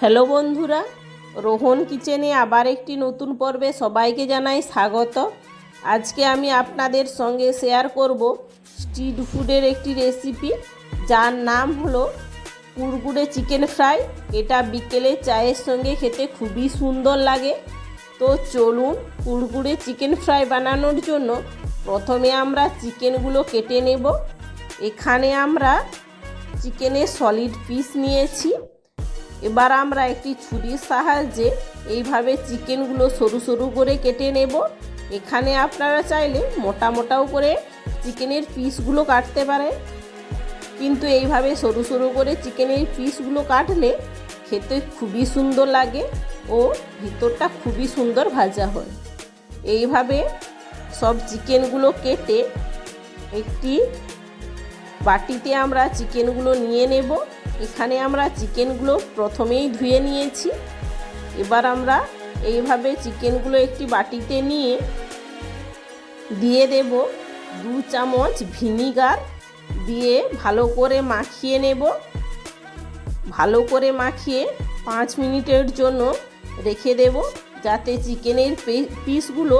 Hello বন্ধুরা, রোহন কিচেনে আবার একটি নতুন পর্বে সবাইকে জানাই স্বাগত। আজকে আমি আপনাদের সঙ্গে শেয়ার করব স্ট্রিট ফুডের একটি রেসিপি যার নাম হলো কুড়কুড়ে চিকেন ফ্রাই এটা বিকেলে চায়ের সঙ্গে খেতে খুবই সুন্দর লাগে। তো চলুন কুড়কুড়ে চিকেন ফ্রাই বানানোর জন্য প্রথমে আমরা চিকেনগুলো কেটে নেব। এখানে আমরা চিকেনের সলিড পিস নিয়েছি। এবার আমরা একটি ছুরির সাহায্যে এইভাবে চিকেনগুলো সরু সরু করে কেটে নেব। এখানে আপনারা চাইলে মোটা মোটাও করে চিকেনের পিসগুলো কাটতে পারেন। কিন্তু এইভাবে সরু সরু করে চিকেনের পিসগুলো কাটলে খেতে খুবই সুন্দর লাগে ও ভিতরটা খুবই সুন্দর ভাজা হয়। এইভাবে সব চিকেনগুলো কেটে একটি বাটিতে আমরা চিকেনগুলো নিয়ে নেব। এখানে আমরা চিকেনগুলো প্রথমেই ধুয়ে নিয়েছি। এবার আমরা এইভাবে চিকেনগুলো একটি বাটিতে নিয়ে দিয়ে দেব দু চামচ ভিনিগার দিয়ে ভালো করে মাখিয়ে নেব। ভালো করে মাখিয়ে পাঁচ মিনিটের জন্য রেখে দেব যাতে চিকেনের পিসগুলো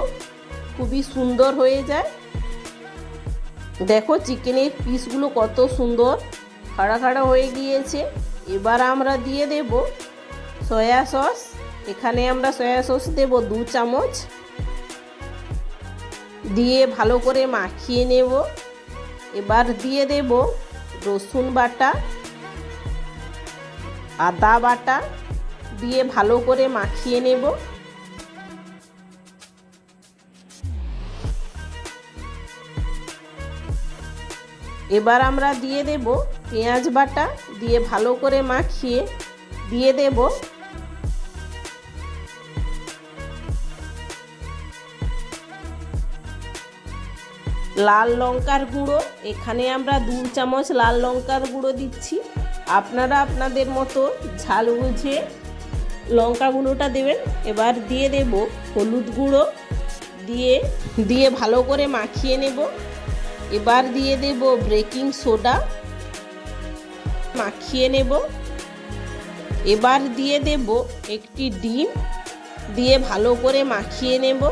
খুবই সুন্দর হয়ে যায়। দেখো চিকেনের পিসগুলো কত সুন্দর। খাড়া খাড়া হয়ে গিয়েছে। এবার আমরা দিয়ে দেব সয়া সস। এখানে আমরা সয়া সস দেব দু চামচ। দিয়ে ভালো করে মাখিয়ে নেব। এবার দিয়ে দেব রসুন বাটা, আদা বাটা। দিয়ে ভালো করে মাখিয়ে নেব। এবার আমরা দিয়ে দেব পেঁয়াজ বাটা, দিয়ে ভালো করে মাখিয়ে দিয়ে দেব। লাল লঙ্কার গুঁড়ো, এখানে আমরা দু চামচ লাল লঙ্কার গুঁড়ো দিচ্ছি। আপনারা আপনাদের মতো ঝাল বুঝে লঙ্কা গুঁড়োটা দেবেন। এবার দিয়ে দেব হলুদ গুঁড়ো, দিয়ে দিয়ে ভালো করে মাখিয়ে নেব। এবার দিয়ে দেব ব্রেকিং সোডা। মাখিয়ে নেব। এবার দিয়ে দেব একটি ডিম। দিয়ে ভালো করে মাখিয়ে নেব।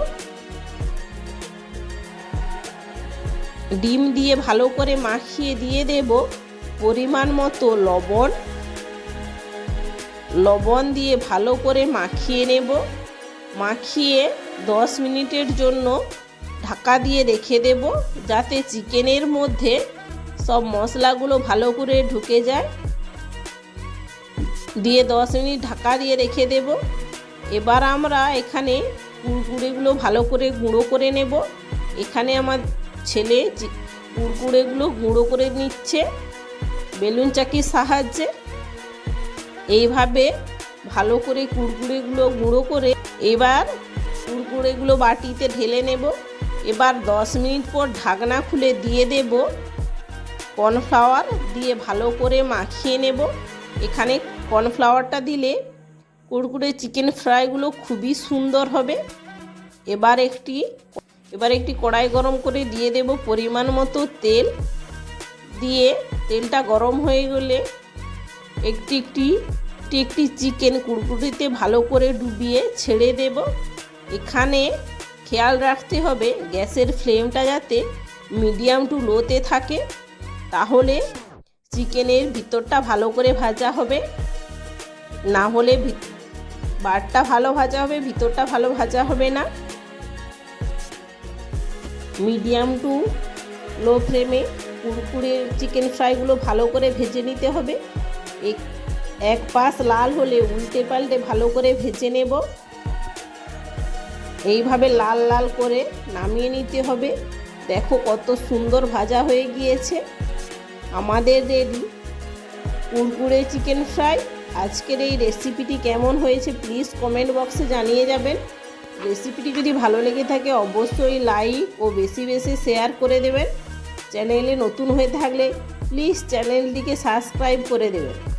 ডিম দিয়ে ভালো করে মাখিয়ে দিয়ে দেব পরিমাণ মতো লবণ। লবণ দিয়ে ভালো করে মাখিয়ে নেব। মাখিয়ে দশ মিনিটের জন্য ঢাকা দিয়ে রেখে দেব যাতে চিকেনের মধ্যে সব মশলাগুলো ভালো করে ঢুকে যায়। দিয়ে দশ মিনিট ঢাকা দিয়ে রেখে দেব। এবার আমরা এখানে কুড়কুড়েগুলো ভালো করে গুঁড়ো করে নেব। এখানে আমার ছেলে কুড়কুড়েগুলো গুঁড়ো করে নিচ্ছে বেলুন চাকির সাহায্যে। এইভাবে ভালো করে কুড়কুড়েগুলো গুঁড়ো করে এবার কুড়কুড়েগুলো বাটিতে ঢেলে নেব। এবার দশ মিনিট পর ঢাকনা খুলে দিয়ে দেব। কর্নফ্লাওয়ার দিয়ে ভালো করে মাখিয়ে নেব। এখানে কর্নফ্লাওয়ারটা দিলে কুড়কুড়ে চিকেন ফ্রাইগুলো খুবই সুন্দর হবে। এবার একটি এবার একটি কড়াই গরম করে দিয়ে দেব পরিমাণ মতো তেল। দিয়ে তেলটা গরম হয়ে গেলে একটি একটি একটি চিকেন কুড়কুড়িতে ভালো করে ডুবিয়ে ছেড়ে দেব। এখানে খেয়াল রাখতে হবে গ্যাসের ফ্লেমটা যাতে মিডিয়াম টু লোতে থাকে, তাহলে চিকেনের ভিতরটা ভালো করে ভাজা হবে। না হলে বারটা ভালো ভাজা হবে, ভিতরটা ভালো ভাজা হবে না। মিডিয়াম টু লো ফ্লেমে কুড়কুড়ে চিকেন ফ্রাইগুলো ভালো করে ভেজে নিতে হবে। এক পাশ লাল হলে উল্টে পাল্টে ভালো করে ভেজে নেব। এইভাবে লাল লাল করে নামিয়ে নিতে হবে। দেখো কত সুন্দর ভাজা হয়ে গিয়েছে। আমাদের রেডি। কুড়কুড়ে চিকেন ফ্রাই। আজকের এই রেসিপিটি কেমন হয়েছে প্লিজ কমেন্ট বক্সে জানিয়ে যাবেন। রেসিপিটি যদি ভালো লেগে থাকে অবশ্যই লাইক ও বেশি বেশি শেয়ার করে দেবেন। চ্যানেলে নতুন হয়ে থাকলে প্লিজ চ্যানেলটিকে সাবস্ক্রাইব করে দেবেন।